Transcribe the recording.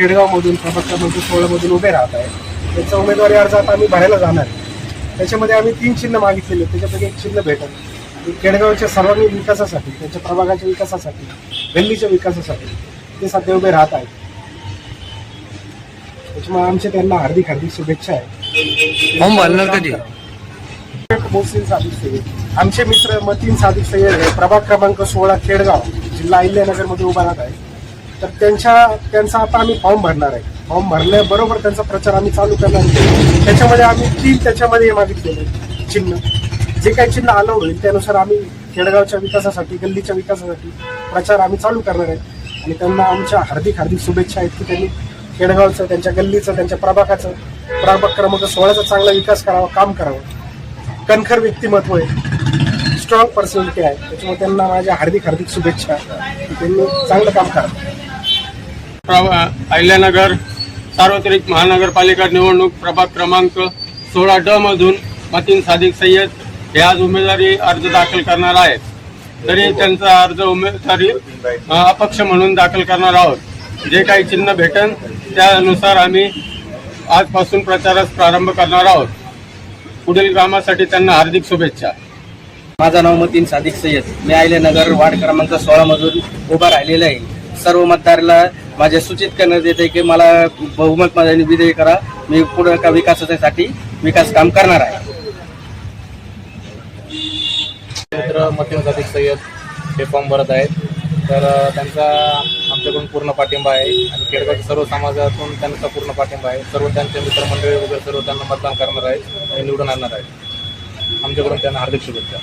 खेडगावमधून प्रभाग क्रमांक सोळामधून उभे राहत आहे त्याचा उमेदवारी अर्ज आता आम्ही भरायला जाणार आहे. त्याच्यामध्ये आम्ही तीन चिन्ह मागितलेले. त्याच्यापैकी एक चिन्ह भेटल. आणि खेडगावच्या सर्वांगीण विकासासाठी त्यांच्या प्रभागाच्या विकासासाठी गल्लीच्या विकासासाठी ते सध्या उभे राहत आहेत. त्याच्यामुळे आमचे त्यांना हार्दिक हार्दिक शुभेच्छा आहे. मोहसिन सादिक सय्यद. आमचे मित्र मतीन सादिक सय्यद प्रभाग क्रमांक सोळा खेडगाव जिल्हा अहिल्यानगरमध्ये उभा राहत आहे तर त्यांच्या त्यांचा आता आम्ही फॉर्म भरणार आहे. फॉर्म भरल्याबरोबर त्यांचा प्रचार आम्ही चालू करणार आहे. त्याच्यामध्ये आम्ही तीन त्याच्यामध्ये हे मागितलेले चिन्ह. जे काही चिन्ह आलं होईल त्यानुसार आम्ही खेडगावच्या विकासासाठी गल्लीच्या विकासासाठी प्रचार आम्ही चालू करणार आहे. आणि त्यांना आमच्या हार्दिक हार्दिक शुभेच्छा आहेत की त्यांनी खेडगावचं त्यांच्या गल्लीचं त्यांच्या प्रभागाचं प्रभाग क्रमांक सोळाचा चांगला विकास करावा काम करावं. कणखर व्यक्तिमत्व आहे. स्ट्रॉंग पर्सनॅलिटी आहे. त्याच्यामुळे त्यांना माझ्या हार्दिक हार्दिक शुभेच्छा. त्यांनी चांगलं काम करावं. प्रभा अहिल्यानगर सार्वत्रिक महानगरपालिका निवडणूक प्रभाग क्रमांक सोळा ड मधून मतीन सादिक सय्यद हे आज उमेदवारी अर्ज दाखल करणार आहेत. तरी त्यांचा अर्ज उमेदवारी अपक्ष म्हणून दाखल करणार आहोत. जे काही चिन्ह भेटन त्यानुसार आम्ही आजपासून प्रचारास प्रारंभ करणार आहोत. पुढील कामासाठी त्यांना हार्दिक शुभेच्छा. माझं नाव मतीन सादिक सय्यद. मी आयलेनगर वार्ड क्रमांक सोळा मधून उभा राहिलेला आहे. सर्व मतदाराला माझे सूचित करण्यात येते की मला बहुमत माझ्या विजयी करा. मी पुढे का विकासासाठी विकास काम करणार आहे. मित्र मतीन सय्यद हे फॉर्म भरत आहेत. तर त्यांचा आमच्याकडून पूर्ण पाठिंबा आहे. आणि केडगावच्या सर्व समाजातून त्यांचा पूर्ण पाठिंबा आहे. सर्व त्यांचे मित्रमंडळी वगैरे सर्व त्यांना मतदान करणार आहेत आणि निवडून आणणार आहेत. आमच्याकडून त्यांना हार्दिक शुभेच्छा.